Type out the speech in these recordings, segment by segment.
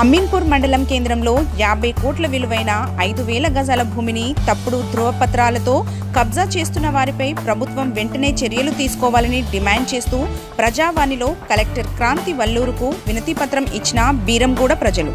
అమ్మిన్పూర్ మండలం కేంద్రంలో యాభై కోట్ల విలువైన ఐదు వేల గజాల భూమిని తప్పుడు ధృవపత్రాలతో కబ్జా చేస్తున్న వారిపై ప్రభుత్వం వెంటనే చర్యలు తీసుకోవాలని డిమాండ్ చేస్తూ ప్రజావాణిలో కలెక్టర్ క్రాంతి వల్లూరుకు వినతిపత్రం ఇచ్చిన బీరంగూడ ప్రజలు.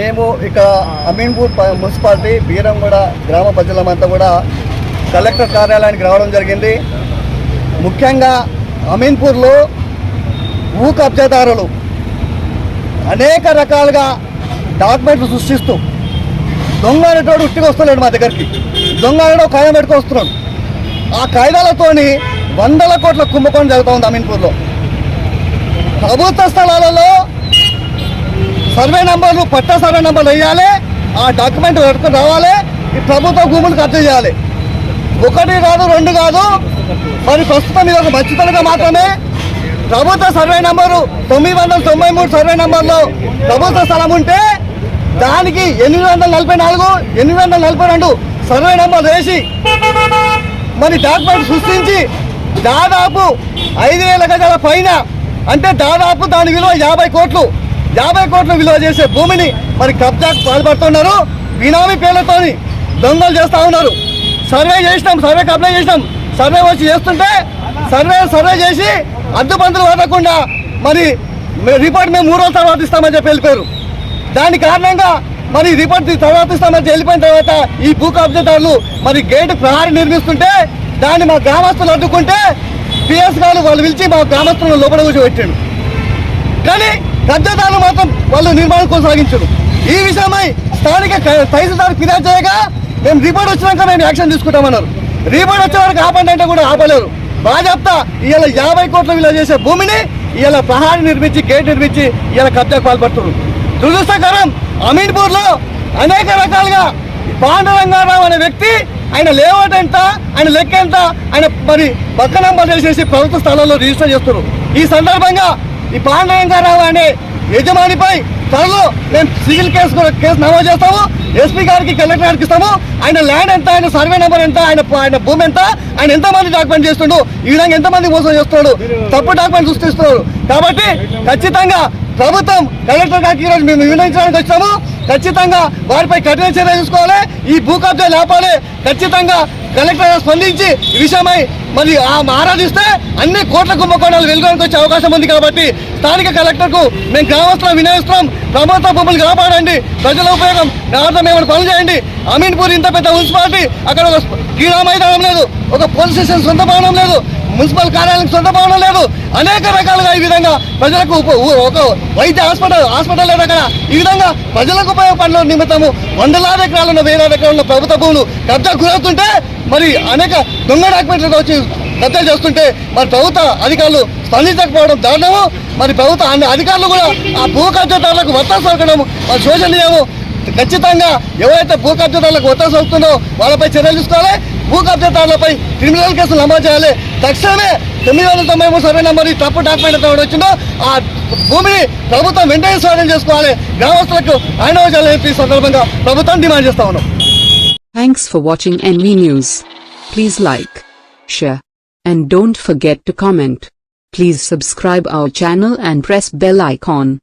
మేము ఇక్కడ అమీన్పూర్ మున్సిపాలిటీ బీరంగూడ గ్రామ ప్రజలమంతా కూడా కలెక్టర్ కార్యాలయానికి రావడం జరిగింది. ముఖ్యంగా అమీన్పూర్లో భూ కబ్జాదారులు అనేక రకాలుగా డాక్యుమెంట్లు సృష్టిస్తూ దొంగ అనేటోడు ఉట్టిగా మా దగ్గరికి. దొంగ అనేటో కాయం పెట్టుకొస్తున్నాడు ఆ కాయిదాలతోని వందల కోట్ల కుంభకోణం జరుగుతూ ఉంది అమీన్పూర్లో. ప్రభుత్వ స్థలాలలో సర్వే నంబర్లు పట్టా సర్వే నంబర్లు వేయాలి. ఆ డాక్యుమెంట్ పెట్టుకుని రావాలి. ఈ ప్రభుత్వ భూములు ఖర్చు చేయాలి. ఒకటి కాదు రెండు కాదు. మరి ప్రస్తుతం ఇది ఒక మంచితనంగా మాత్రమే. ప్రభుత్వ సర్వే నంబరు తొమ్మిది వందల తొంభై మూడు సర్వే నంబర్లో ప్రభుత్వ స్థలం ఉంటే దానికి ఎనిమిది వందల నలభై నాలుగు ఎనిమిది వందల నలభై రెండు సర్వే నంబర్ వేసి మరి డాక్యుమెంట్ సృష్టించి దాదాపు ఐదు వేల గజాల పైన అంటే దాదాపు దాని విలువ యాభై కోట్లు. యాభై కోట్లు విలువ చేసే భూమిని మరి కబ్జాకు పాల్పడుతున్నారు. బినామీ పేర్లతోని దొంగలు చేస్తూ ఉన్నారు. సర్వే చేసినాం సర్వేకి అప్లై చేసినాం. సర్వే వచ్చి చేస్తుంటే సర్వే సర్వే చేసి అడ్డుపంతులు పడకుండా మరి రిపోర్ట్ మేము మూడు రోజుల తర్వాత ఇస్తామని చెప్పి వెళ్ళిపోయారు. దాని కారణంగా మరి రిపోర్ట్ తర్వాత ఇస్తామని వెళ్ళిపోయిన తర్వాత ఈ భూ కబ్జాదారులు మరి గేటు ప్రహారీ నిర్మిస్తుంటే దాన్ని మా గ్రామస్తులు అడ్డుకుంటే పిఎస్ గారు వాళ్ళు పిలిచి మా గ్రామస్తులను లోపల కూర్చోబెట్టాడు కానీ కబ్జాదారులు మాత్రం వాళ్ళు నిర్మాణం కొనసాగించారు. ఈ విషయమై స్థానిక తహసీల్దార్ ఫిర్యాదు చేయగా మేము రిపోర్ట్ వచ్చినాక మేము యాక్షన్ తీసుకుంటామన్నారు. రిపోర్ట్ వచ్చే వరకు ఆపండి అంటే కూడా ఆపలేరు. బాజాప్తా ఇవాళ యాభై కోట్ల విలువ చేసే భూమిని ఇవాళ ప్రహారీ నిర్మించి గేట్ నిర్మించి ఇవాళ కబ్జాకు పాల్పడుతున్నారు. దురదృష్టకరం అమీన్పూర్లో అనేక రకాలుగా పాండరంగారావు అనే వ్యక్తి ఆయన లేఅవుట్ ఎంత ఆయన లెక్క ఎంత ఆయన మరి పక్క నంబర్ చేసేసి ప్రభుత్వ స్థలాల్లో రిజిస్టర్ చేస్తున్నారు. ఈ సందర్భంగా ఈ పాండురంగారావు అనే యజమానిపై త్వరలో మేము సివిల్ కేసు కూడా కేసు నమోదు చేస్తాము. ఎస్పీ గారికి కలెక్టర్ గారికి ఇస్తాము. ఆయన ల్యాండ్ ఎంత ఆయన సర్వే నెంబర్ ఎంత ఆయన ఆయన భూమి ఎంత ఆయన ఎంతమంది డాక్యుమెంట్ చేస్తుండు ఈ విధంగా ఎంతమంది మోసం చేస్తున్నాడు తప్పు డాక్యుమెంట్ సృష్టిస్తున్నాడు. కాబట్టి ఖచ్చితంగా ప్రభుత్వం కలెక్టర్ గారికి ఈరోజు మేము వివరించడానికి వచ్చాము ఖచ్చితంగా వారిపై కఠిన చర్య తీసుకోవాలి. ఈ భూ కబ్జా లేపాలి. ఖచ్చితంగా కలెక్టర్ స్పందించి ఈ విషయమై మరి ఆ ఆరాధిస్తే అన్ని కోట్ల కుంభకోణాలు వెలుగులోకి వచ్చే అవకాశం ఉంది కాబట్టి స్థానిక కలెక్టర్కు మేము గ్రామస్తులం వినియోగిస్తున్నాం ప్రభుత్వ భూములు కాపాడండి. ప్రజల ఉపయోగం అర్థం ఏమైనా పనులు చేయండి. అమీన్పూర్ ఇంత పెద్ద మున్సిపాలిటీ అక్కడ ఒక క్రీడా మైదానం లేదు. ఒక పోలీస్ స్టేషన్ సొంత భవనం లేదు. మున్సిపల్ కార్యాలయం సొంత భవనం లేదు. అనేక రకాలుగా ఈ విధంగా ప్రజలకు ఒక వైద్య హాస్పిటల్ హాస్పిటల్ లేదు అక్కడ. ఈ విధంగా ప్రజలకు ఉపయోగపడిన నిమిత్తము వందలాది ఎకరాలున్న వేలాది ఎకరాలు ఉన్న ప్రభుత్వ భూములు కబ్జా గురవుతుంటే మరి అనేక దొంగ డాక్యుమెంట్లతో వచ్చి కబ్జా చేస్తుంటే మరి ప్రభుత్వ అధికారులు స్పందించకపోవడం దారుణము. మరి ప్రభుత్వ అన్ని అధికారులు కూడా ఆ భూ కబ్జాదారులకు వత్తాసు సోకడము మరి శోచనీయము. ఖచ్చితంగా ఎవరైతే భూ కబ్జదారులకు ఒత్తాసి అవుతుందో వాళ్ళపై చర్యలు తీసుకోవాలి. భూ కబ్జదారులపై క్రిమినల్ కేసులు నమోదు చేయాలి. తక్షణమే తొమ్మిది వందల తొంభై మూడు సర్వే నెంబర్ ఈ తప్పు డాక్యుమెంట్ ఎంత వచ్చిందో ఆ భూమిని ప్రభుత్వం వెంటనే స్వాధీనం చేసుకోవాలి. గ్రామస్తులకు ఆయన చేయాలని ఈ సందర్భంగా ప్రభుత్వం డిమాండ్ చేస్తా ఉన్నాం. Thanks for watching NV news please like share and don't forget to comment Please subscribe our channel and press bell icon.